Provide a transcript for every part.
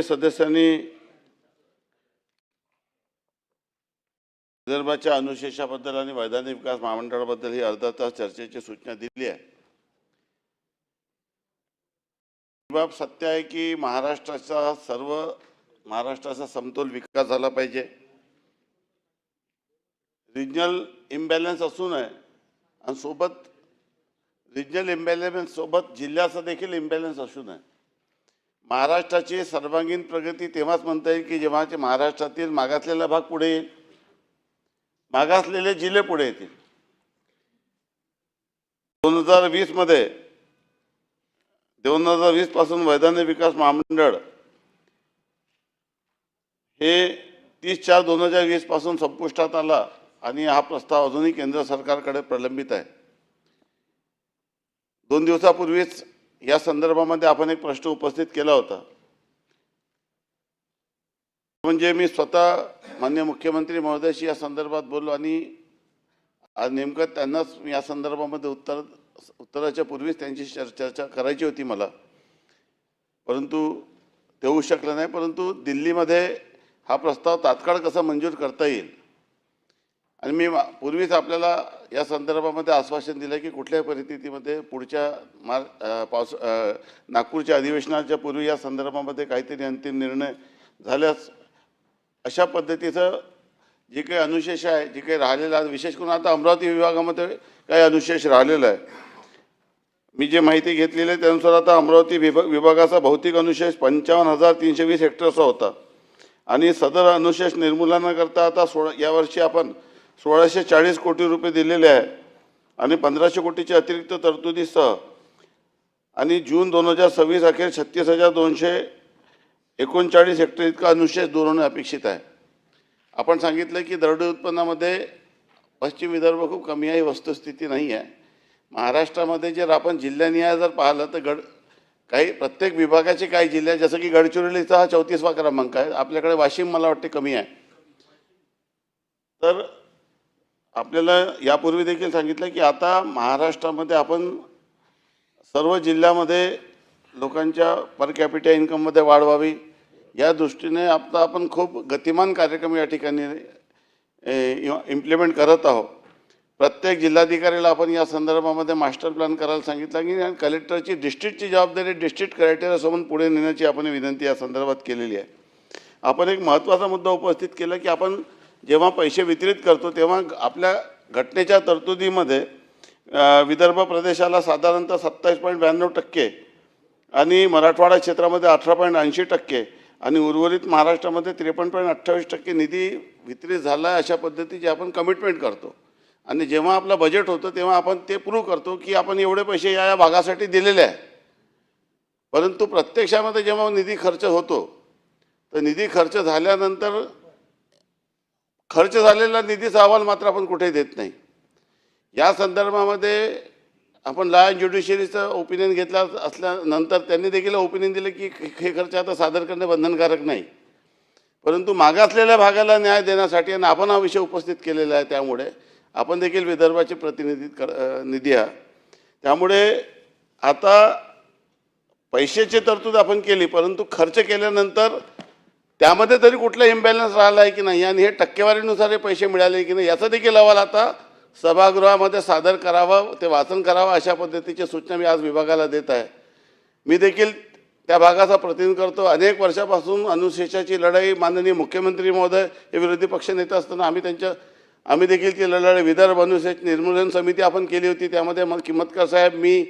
सदस्यांनी विदर्भाच्या अनुशेषाबद्दल आणि वैधानिक विकास महामंडळाबद्दल ही अर्धा तास चर्चेची सूचना दिली आहे. बाब सत्य आहे की महाराष्ट्राचा सर्व महाराष्ट्राचा समतोल विकास झाला पाहिजे. रिजनल इम्बॅलन्स असू नये. आणि सोबत रिजनल इम्बॅलन्स सोबत जिल्ह्याचा देखील इम्बॅलन्स असू नये. महाराष्ट्राची सर्वांगीण प्रगती तेव्हाच म्हणता येईल की जेव्हा महाराष्ट्रातील मागासलेला भाग पुढे येईल. मागासलेले जिल्हे पुढे येतील. दोन हजार वीसमध्ये दोन हजार वीसपासून वैधानिक विकास महामंडळ हे तीस चार दोन हजार वीसपासून संपुष्टात आला आणि हा प्रस्ताव अजूनही केंद्र सरकारकडे प्रलंबित आहे. दोन दिवसापूर्वीच या संदर्भामध्ये आपण एक प्रश्न उपस्थित केला होता. म्हणजे मी स्वतः मान्य मुख्यमंत्री महोदयाशी या संदर्भात बोललो आणि आज नेमकं त्यांनाच या संदर्भामध्ये उत्तर उत्तराच्या पूर्वीच त्यांची चर्चा करायची होती मला. परंतु ते होऊ शकलं नाही परंतु दिल्लीमध्ये हा प्रस्ताव तात्काळ कसा मंजूर करता येईल? आणि मी पूर्वीच आपल्याला या संदर्भामध्ये आश्वासन दिलं की कुठल्याही परिस्थितीमध्ये पुढच्या मार पावस नागपूरच्या अधिवेशनाच्या पूर्वी या संदर्भामध्ये काहीतरी अंतिम निर्णय झाल्यास अशा पद्धतीचं जे काही अनुशेष आहे जे काही राहिलेलं आहे विशेष करून आता अमरावती विभागामध्ये काही अनुशेष राहिलेलं आहे. मी जे माहिती घेतलेली आहे त्यानुसार आता अमरावती विभाग विभागाचा भौतिक अनुशेष पंचावन्न हजार तीनशे वीस हेक्टरचा होता. आणि सदर अनुशेष निर्मूलनाकरता आता सोळा यावर्षी आपण सोळाशे चाळीस कोटी रुपये दिलेले आहे. आणि पंधराशे कोटीच्या अतिरिक्त तरतुदीसह आणि जून दोन हजार सव्वीस अखेर छत्तीस हजार दोनशे एकोणचाळीस हेक्टर इतका अनुशेष दूर होणे अपेक्षित आहे. आपण सांगितलं की दरडोई उत्पन्नामध्ये पश्चिम विदर्भ खूप कमी आहे ही वस्तुस्थिती नाही आहे. महाराष्ट्रामध्ये जर आपण जिल्ह्यानिहाय जर पाहिलं तर गड काही प्रत्येक विभागाचे काही जिल्हे जसं की गडचिरोलीचा हा चौतीसवा क्रमांक आहे. आपल्याकडे वाशिम मला वाटते कमी आहे. तर आपल्याला यापूर्वी देखील सांगितलं की आता महाराष्ट्रामध्ये आपण सर्व जिल्ह्यामध्ये लोकांच्या पर कॅपिटा इन्कममध्ये वाढ व्हावी. या दृष्टीने आता आपण खूप गतिमान कार्यक्रम या ठिकाणी इम्प्लिमेंट करत आहोत. प्रत्येक जिल्हाधिकाऱ्याला आपण या संदर्भामध्ये मास्टर प्लॅन करायला सांगितलं की आणि कलेक्टरची डिस्ट्रिक्टची जबाबदारी डिस्ट्रिक्ट क्रायटेरियासमोर पुढे नेण्याची आपण विनंती या संदर्भात केलेली आहे. आपण एक महत्त्वाचा मुद्दा उपस्थित केला की आपण जेव्हा पैसे वितरित करतो तेव्हा आपल्या घटनेच्या तरतुदीमध्ये विदर्भ प्रदेशाला साधारणतः सत्तावीस पॉईंट ब्याण्णव टक्के आणि मराठवाडा क्षेत्रामध्ये अठरा पॉईंट ऐंशी टक्के आणि उर्वरित महाराष्ट्रामध्ये त्रेपन्न पॉईंट अठ्ठावीस टक्के निधी वितरित झाला आहे अशा पद्धतीची आपण कमिटमेंट करतो. आणि जेव्हा आपलं बजेट होतं तेव्हा आपण ते प्रूव्ह करतो की आपण एवढे पैसे या या भागासाठी दिलेले आहे. परंतु प्रत्यक्षामध्ये जेव्हा निधी खर्च होतो तर निधी खर्च झाल्यानंतर खर्च झालेला निधीचा अहवाल मात्र आपण कुठेही देत नाही. या संदर्भामध्ये आपण लॉ ज्युडिशरीचं ओपिनियन घेतला असल्यानंतर त्यांनी देखील ओपिनियन दिलं की हे खर्च आता सादर करणे बंधनकारक नाही. परंतु मागासलेल्या भागाला न्याय देण्यासाठी आणि आपण हा विषय उपस्थित केलेला आहे त्यामुळे आपण देखील विदर्भाचे प्रतिनिधी कर निधी आहात. त्यामुळे आता पैशाची तरतूद आपण केली परंतु खर्च केल्यानंतर त्यामध्ये तरी कुठला इम्बॅलन्स राहिला आहे की नाही? आणि हे टक्केवारीनुसार हे पैसे मिळाले की नाही? याचा देखील अहवाल आता सभागृहामध्ये सादर करावं ते वाचन करावं अशा पद्धतीची सूचना मी आज विभागाला देत आहे. मी देखील त्या भागाचा प्रतिनिधी करतो. अनेक वर्षापासून अनुशेषाची लढाई माननीय मुख्यमंत्री महोदय हे विरोधी पक्षनेते असताना आम्ही त्यांच्या आम्ही देखील ती लढाई विदर्भ अनुशेष निर्मूलन समिती आपण केली होती. त्यामध्ये मग किंमतकर साहेब मी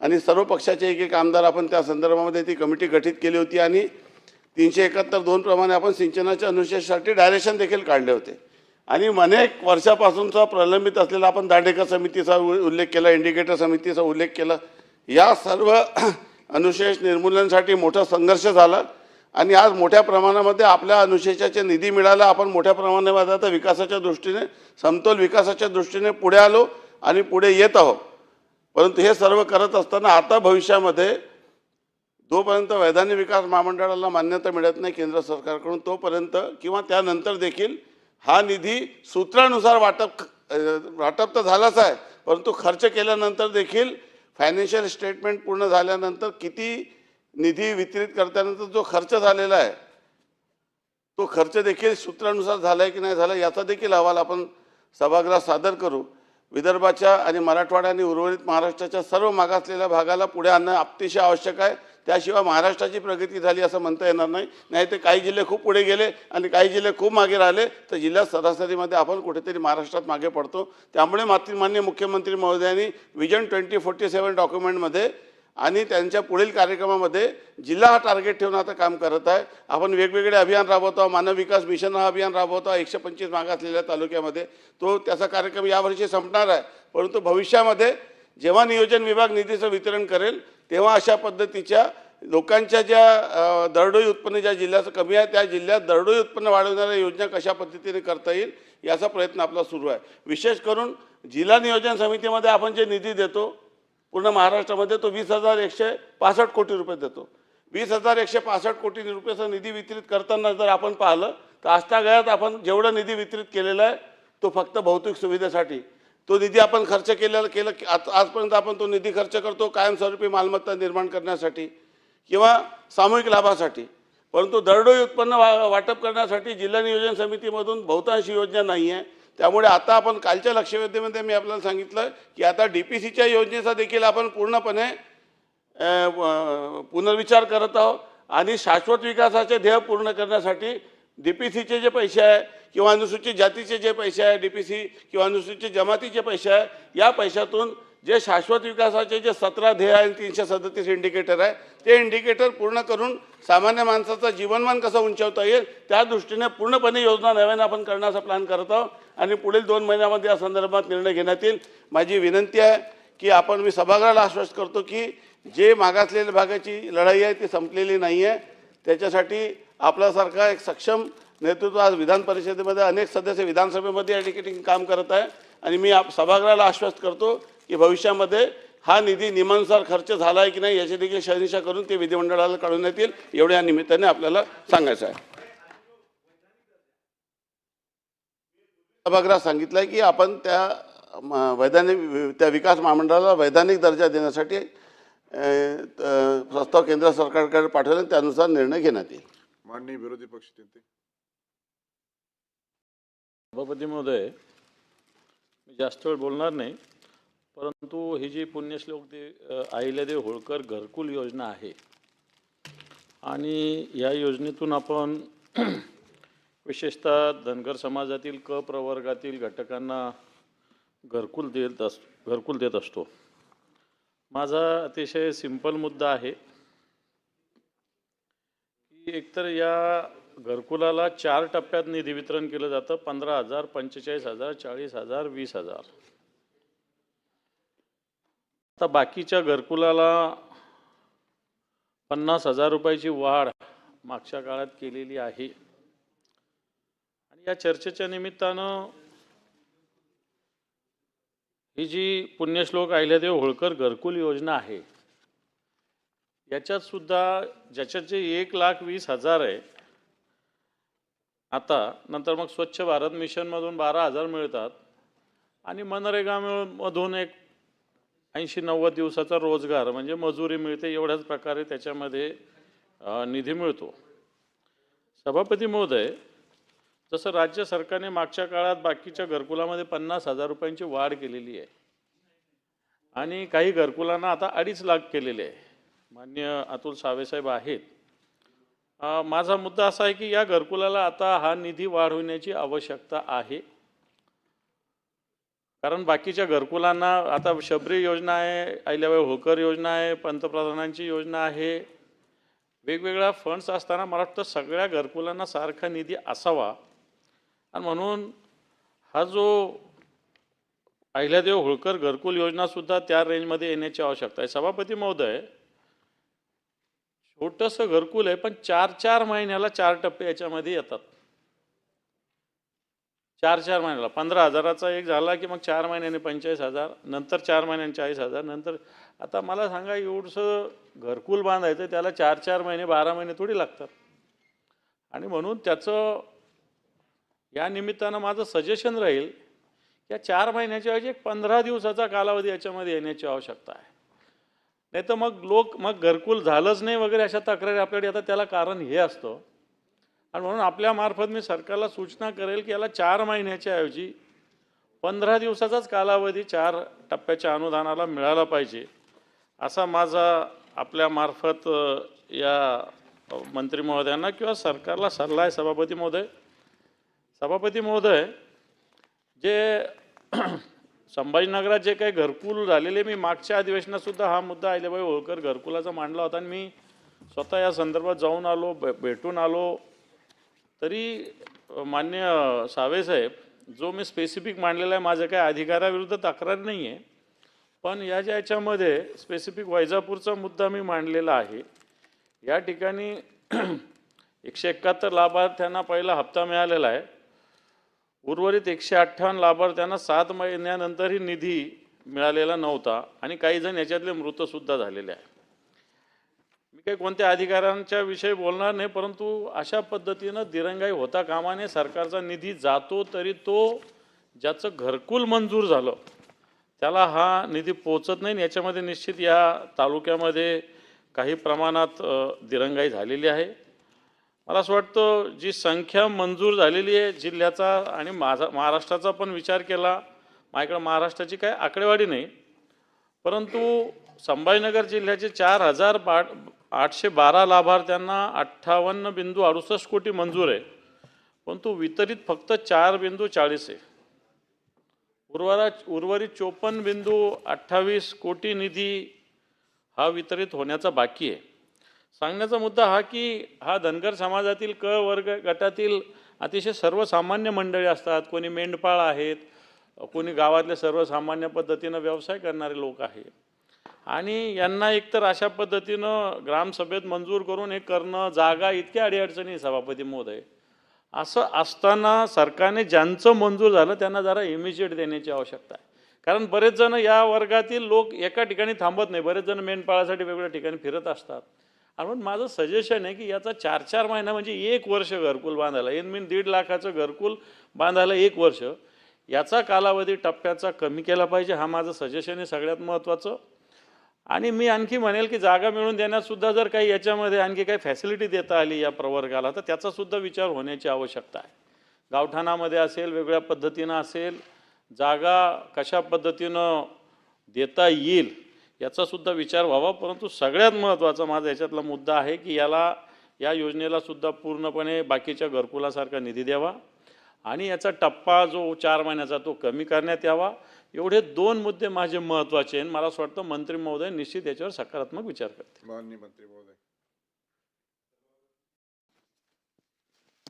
आणि सर्व पक्षाचे एक एक आमदार आपण त्या संदर्भामध्ये ती कमिटी गठीत केली होती. आणि तीनशे एकाहत्तर दोन प्रमाणे आपण सिंचनाच्या अनुशेषासाठी डायरेक्शन देखील काढले होते. आणि अनेक वर्षापासूनचा प्रलंबित असलेला आपण दांडेकर समितीचा उल्लेख केला इंडिकेटर समितीचा उल्लेख केला. या सर्व अनुशेष निर्मूलनासाठी मोठा संघर्ष झाला. आणि आज मोठ्या प्रमाणामध्ये आपल्या अनुशेषाचे निधी मिळाला आपण मोठ्या प्रमाणामध्ये आता विकासाच्या दृष्टीने समतोल विकासाच्या दृष्टीने पुढे आलो आणि पुढे येत आहोत. परंतु हे सर्व करत असताना आता भविष्यामध्ये जोपर्यंत वैधानिक विकास महामंडळाला मान्यता मिळत नाही केंद्र सरकारकडून तोपर्यंत किंवा त्यानंतर देखील हा निधी सूत्रानुसार वाटप वाटप तर झालाच आहे परंतु खर्च केल्यानंतर देखील फायनान्शियल स्टेटमेंट पूर्ण झाल्यानंतर किती निधी वितरित करताना जो खर्च झालेला आहे तो खर्च देखील सूत्रानुसार झाला आहे की नाही झाला याचा देखील अहवाल आपण सभागृहात सादर करू. विदर्भाच्या आणि मराठवाडा आणि उर्वरित महाराष्ट्राच्या सर्व मागासलेल्या भागाला पुढे आणणं अतिशय आवश्यक आहे. त्याशिवाय महाराष्ट्राची प्रगती झाली असं म्हणता येणार नाही. नाही तर काही जिल्हे खूप पुढे गेले आणि काही जिल्हे खूप मागे राहिले तर जिल्ह्यात सरासरीमध्ये आपण कुठेतरी महाराष्ट्रात मागे पडतो. त्यामुळे मातृमान्य मुख्यमंत्री महोदयांनी विजन ट्वेंटी फोर्टी सेवन डॉक्युमेंटमध्ये आणि त्यांच्या पुढील कार्यक्रमामध्ये जिल्हा हा टार्गेट ठेवून आता काम करत आहे. आपण वेगवेगळे अभियान राबवतो मानव विकास मिशन हा अभियान राबवतो एकशे पंचवीस मागासलेल्या तालुक्यामध्ये. तो त्याचा कार्यक्रम यावर्षी संपणार आहे. परंतु भविष्यामध्ये जेव्हा नियोजन विभाग निधीचं वितरण करेल तेव्हा अशा पद्धतीच्या लोकांच्या ज्या दरडोई उत्पन्न ज्या जिल्ह्याचं कमी आहे त्या जिल्ह्यात दरडोई उत्पन्न वाढवणाऱ्या योजना कशा पद्धतीने करता येईल याचा प्रयत्न आपला सुरू आहे. विशेष करून जिल्हा नियोजन समितीमध्ये आपण जे निधी देतो पूर्ण महाराष्ट्रामध्ये तो वीस हजार एकशे पासष्ट कोटी रुपये देतो. वीस हजार एकशे पासष्ट कोटी रुपयाचा निधी वितरित करताना जर आपण पाहिलं तर आजतागायत आपण जेवढा निधी वितरित केलेला आहे तो फक्त भौतिक सुविधेसाठी. तो निधी आपण खर्च केलेला केलं आज आजपर्यंत आपण तो निधी खर्च करतो कायमस्वरूपी मालमत्ता निर्माण करण्यासाठी किंवा सामूहिक लाभासाठी. परंतु दरडोई उत्पन्न वा वाटप करण्यासाठी जिल्हा नियोजन समितीमधून बहुतांश योजना नाही आहे त्यामुळे आता आपण कालच्या लक्षवेधीमध्ये मी आपल्याला सांगितलं की आता डी पी सीच्या योजनेचा देखील आपण पूर्णपणे पुनर्विचार करत आहोत आणि शाश्वत विकासाचे ध्येय पूर्ण करण्यासाठी डी पी सीचे जे पैसे आहे किंवा अनुसूचित जातीचे जे पैसे आहे डी पी सी किंवा अनुसूचित जमातीचे पैसे आहे या पैशातून जे शाश्वत विकासाचे जे सतरा ध्येय आहे तीनशे सदतीस इंडिकेटर आहे ते इंडिकेटर पूर्ण करून सामान्य माणसाचं जीवनमान कसं उंचावता येईल त्या दृष्टीने पूर्णपणे योजना नव्याने आपण करण्याचा प्लॅन करत आहोत. आणि पुढील दोन महिन्यामध्ये या संदर्भात निर्णय घेण्यात येईल. माझी विनंती आहे की आपण मी सभागृहाला आश्वस्त करतो की जे मागासलेल्या भागाची लढाई आहे ती संपलेली नाही आहे त्याच्यासाठी आपल्यासारखा एक सक्षम नेतृत्व आज विधान परिषदेमध्ये अनेक सदस्य विधानसभेमध्ये या ठिकाणी काम करत आहे. आणि मी आप सभागृहाला आश्वस्त करतो की भविष्यामध्ये हा निधी नियमानुसार खर्च झाला आहे की नाही याची देखील शहनिशा करून ते विधिमंडळाला कळवण्यात येईल. एवढ्या निमित्ताने आपल्याला सांगायचं आहे. सभागृहात सांगितलं आहे की आपण त्या वैधानिक त्या विकास महामंडळाला वैधानिक दर्जा देण्यासाठी प्रस्ताव केंद्र सरकारकडे पाठवले त्यानुसार निर्णय घेण्यात येईल. माननीय विरोधी पक्ष नेते सभापती महोदय मी जास्त वेळ बोलणार नाही परंतु ही जी पुण्यश्लोक दे अ, अहिल्यादेव होळकर घरकुल योजना आहे आणि या योजनेतून आपण विशेषतः धनगर समाजातील क प्रवर्गातील घटकांना घरकुल देत अस घरकुल देत असतो. माझा अतिशय सिंपल मुद्दा आहे की एकतर या घरकुलाला चार टप्प्यात निधी वितरण केलं जातं पंधरा हजार पंचेचाळीस हजार चाळीस हजार वीस हजार. आता बाकीच्या घरकुलाला पन्नास हजार रुपयाची वाढ मागच्या काळात केलेली आहे. या चर्चेच्या निमित्तानं ही जी पुण्यश्लोक अहिल्यादेव होळकर घरकुल योजना आहे याच्यात सुद्धा ज्याच्यात जे एक लाख वीस हजार आहे आता नंतर मग स्वच्छ भारत मिशनमधून बारा हजार मिळतात आणि मनरेगा मधून एक ऐंशी नव्वद दिवसाचा रोजगार म्हणजे मजुरी मिळते एवढ्याच प्रकारे त्याच्यामध्ये निधी मिळतो. सभापती महोदय जसं राज्य सरकारने मागच्या काळात बाकीच्या घरकुलामध्ये पन्नास हजार रुपयांची वाढ केलेली आहे. आणि काही घरकुलांना आता अडीच लाख केलेले आहे. मान्य अतुल सावेसाहेब आहेत. माझा मुद्दा असा आहे की या घरकुलाला आता हा निधी वाढवण्याची आवश्यकता आहे. कारण बाकीच्या घरकुलांना आता शबरी योजना आहे अहिल्याबाई होकर योजना आहे पंतप्रधानांची योजना आहे. वेगवेगळ्या फंड्स असताना मला वाटतं सगळ्या घरकुलांना सारखा निधी असावा. आणि म्हणून हा जो अहिल्यादेव होळकर घरकुल योजनासुद्धा त्या रेंजमध्ये येण्याची आवश्यकता आहे. सभापती महोदय छोटंसं घरकुल आहे पण चार चार महिन्याला चार टप्पे याच्यामध्ये येतात. चार चार महिन्याला. पंधरा हजाराचा एक झाला की मग चार महिन्याने पंचेचाळीस हजार नंतर चार महिन्याने चाळीस हजार नंतर आता मला सांगा एवढंसं घरकुल बांधायचं त्याला चार चार महिने बारा महिने थोडी लागतात. आणि म्हणून त्याचं या निमित्तानं माझं सजेशन राहील या चार महिन्याच्या ऐवजी एक पंधरा दिवसाचा कालावधी याच्यामध्ये येण्याची आवश्यकता आहे. नाही तर मग लोक मग घरकुल झालंच नाही वगैरे अशा तक्रारी आपल्याकडे आता त्याला कारण हे असतं. आणि म्हणून आपल्यामार्फत मी सरकारला सूचना करेल की याला चार महिन्याच्या ऐवजी पंधरा दिवसाचाच कालावधी चार टप्प्याच्या अनुदानाला मिळाला पाहिजे असा माझा आपल्यामार्फत या मंत्री महोदयांना किंवा सरकारला सल्ला आहे सभापती महोदय. सभापती महोदय जे संभाजीनगरात जे काही घरकुल झालेले मी मागच्या अधिवेशनात सुद्धा हा मुद्दा अहिल्याबाई होळकर घरकुलाचा मांडला होता आणि मी स्वतः या संदर्भात जाऊन आलो भेटून आलो. तरी मान्य मान्य सावेसाहेब जो मी स्पेसिफिक मांडलेला आहे माझ्या काही अधिकाराविरुद्ध तक्रार नाही आहे पण या ज्या याच्यामध्ये स्पेसिफिक वैजापूरचा मुद्दा मी मांडलेला आहे या ठिकाणी एकशे एकाहत्तर लाभार्थ्यांना पहिला हप्ता मिळालेला आहे. उर्वरित एकशे अठ्ठावन्न लाभार्थ्यांना सात महिन्यानंतरही निधी मिळालेला नव्हता आणि काही जण याच्यातले मृतसुद्धा झालेले आहे मी काही कोणत्या अधिकाऱ्यांच्या विषयी बोलणार नाही परंतु अशा पद्धतीनं दिरंगाई होता कामाने सरकारचा निधी जातो तरी तो ज्याचं घरकुल मंजूर झालं त्याला हा निधी पोचत नाही. याच्यामध्ये निश्चित या तालुक्यामध्ये काही प्रमाणात दिरंगाई झालेली आहे. मला असं वाटतं जी संख्या मंजूर झालेली आहे जिल्ह्याचा आणि माझा महाराष्ट्राचा पण विचार केला माझ्याकडे महाराष्ट्राची काही आकडेवारी नाही. परंतु संभाजीनगर जिल्ह्याचे चार हजार बा आठशे बारा लाभार्थ्यांना अठ्ठावन्न बिंदू अडुसष्ट कोटी मंजूर आहे. परंतु वितरित फक्त चार बिंदू चाळीस आहे. उर्वरा उर्वरित चोपन्न बिंदू अठ्ठावीस कोटी निधी हा वितरित होण्याचा बाकी आहे. सांगण्याचा मुद्दा हा की हा धनगर समाजातील क वर्ग गटातील अतिशय सर्वसामान्य मंडळी असतात. कोणी मेंढपाळ आहेत कोणी गावातले सर्वसामान्य पद्धतीनं व्यवसाय करणारे लोक आहेत. आणि यांना एकतर अशा पद्धतीनं ग्रामसभेत मंजूर करून हे करणं जागा इतक्या अडीअडचणी सभापती महोदय. असं असताना सरकारने ज्यांचं मंजूर झालं त्यांना जरा इमिजिएट देण्याची आवश्यकता आहे. कारण बरेच जण या वर्गातील लोक एका ठिकाणी थांबत नाही. बरेच जण मेंढपाळासाठी वेगवेगळ्या ठिकाणी फिरत असतात. आणि म्हणून माझं सजेशन आहे की याचा चार चार महिना म्हणजे एक वर्ष घरकुल बांधायला. इन मीन दीड लाखाचं घरकुल बांधायला एक वर्ष. याचा कालावधी टप्प्याचा कमी केला पाहिजे हा माझं सजेशन आहे सगळ्यात महत्त्वाचं आणि मी आणखी म्हणेल की जागा मिळून देण्यातसुद्धा जर काही याच्यामध्ये आणखी काही फॅसिलिटी देता आली या प्रवर्गाला तर त्याचासुद्धा विचार होण्याची आवश्यकता आहे. गावठाणामध्ये असेल वेगळ्या पद्धतीनं असेल जागा कशा पद्धतीनं देता येईल याचा सुद्धा विचार व्हावा परंतु सगळ्यात महत्त्वाचा माझा याच्यातला मुद्दा आहे की याला या योजनेला सुद्धा पूर्णपणे बाकीच्या घरकुलासारखा निधी द्यावा आणि याचा टप्पा जो चार महिन्याचा तो कमी करण्यात यावा. एवढे दोन मुद्दे माझे महत्त्वाचे आहेत. मला असं वाटतं मंत्री महोदय निश्चित याच्यावर सकारात्मक विचार करते माननीय मंत्री महोदय.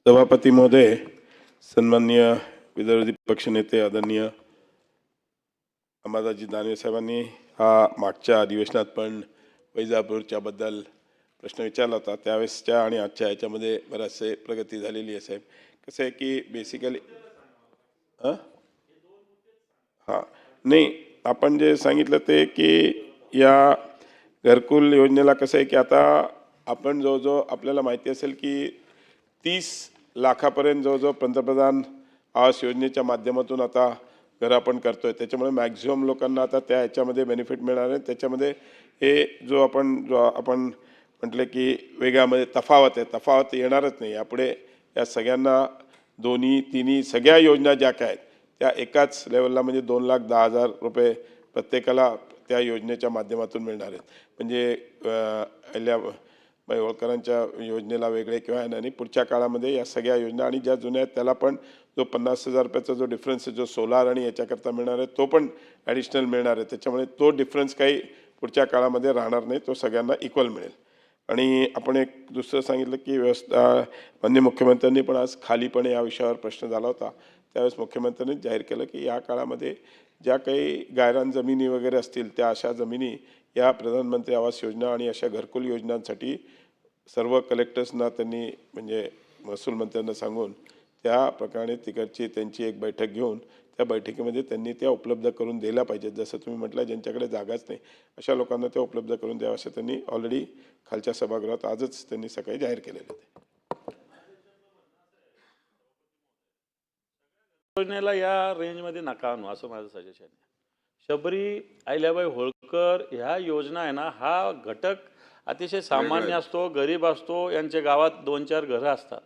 सभापती महोदय सन्माननीय विरोधी पक्षनेते आदरणीय अंबादाजी दानवे साहेबांनी हा मागच्या अधिवेशनात पण वैजापूरच्याबद्दल प्रश्न विचारला होता. त्यावेळेसच्या आणि आजच्या ह्याच्यामध्ये बराचसे प्रगती झालेली आहे साहेब. कसं आहे की बेसिकली हां? हां. नाही आपण जे सांगितलं ते की या घरकुल योजनेला कसं आहे की आता आपण जवळजवळ आपल्याला माहिती असेल की तीस लाखापर्यंत जवळजवळ पंतप्रधान आवास योजनेच्या माध्यमातून आता घरं आपण करतो आहे त्याच्यामुळे मॅक्झिमम लोकांना आता त्या ह्याच्यामध्ये बेनिफिट मिळणार आहे. त्याच्यामध्ये हे जो आपण जो आपण म्हटलं की वेगळ्यामध्ये तफावत आहे. तफावत येणारच नाही. यापुढे या सगळ्यांना दोन्ही तिन्ही सगळ्या योजना ज्या काय आहेत त्या एकाच लेवलला म्हणजे दोन लाख दहा हजार रुपये प्रत्येकाला त्या योजनेच्या माध्यमातून मिळणार आहेत. म्हणजे अं, अहिल्या बाई होळकरांच्या योजनेला वेगळे किंवा आणि पुढच्या काळामध्ये या सगळ्या योजना आणि ज्या जुन्या आहेत त्याला पण जो पन्नास हजार रुपयाचा जो डिफरन्स आहे जो सोलार आणि याच्याकरता मिळणार आहे तो पण ॲडिशनल मिळणार आहे. त्याच्यामुळे तो डिफरन्स काही पुढच्या काळामध्ये राहणार नाही तो सगळ्यांना इक्वल मिळेल. आणि आपण एक दुसरं सांगितलं की व्यवस्था मान्य मुख्यमंत्र्यांनी पण आज खालीपणे या विषयावर प्रश्न झाला होता. त्यावेळेस मुख्यमंत्र्यांनी जाहीर केलं की या काळामध्ये ज्या काही गायरान जमिनी वगैरे असतील त्या अशा जमिनी या प्रधानमंत्री आवास योजना आणि अशा घरकुल योजनांसाठी सर्व कलेक्टर्सना त्यांनी म्हणजे महसूल मंत्र्यांना सांगून त्या प्रकारे तिकडची त्यांची एक बैठक घेऊन त्या बैठकीमध्ये त्यांनी त्या उपलब्ध करून दिल्या पाहिजेत. जसं तुम्ही म्हटलं ज्यांच्याकडे जागाच नाही अशा लोकांना त्या उपलब्ध करून द्यावं असं त्यांनी ऑलरेडी खालच्या सभागृहात आजच त्यांनी सकाळी जाहीर केलेलं आहे. योजनेला या रेंजमध्ये नका आणू असं माझं सजेशन आहे. शबरी अहिल्याबाई होळकर कर ह्या योजना आहे ना हा घटक अतिशय सामान्य असतो गरीब असतो यांच्या गावात दोन चार घरं असतात.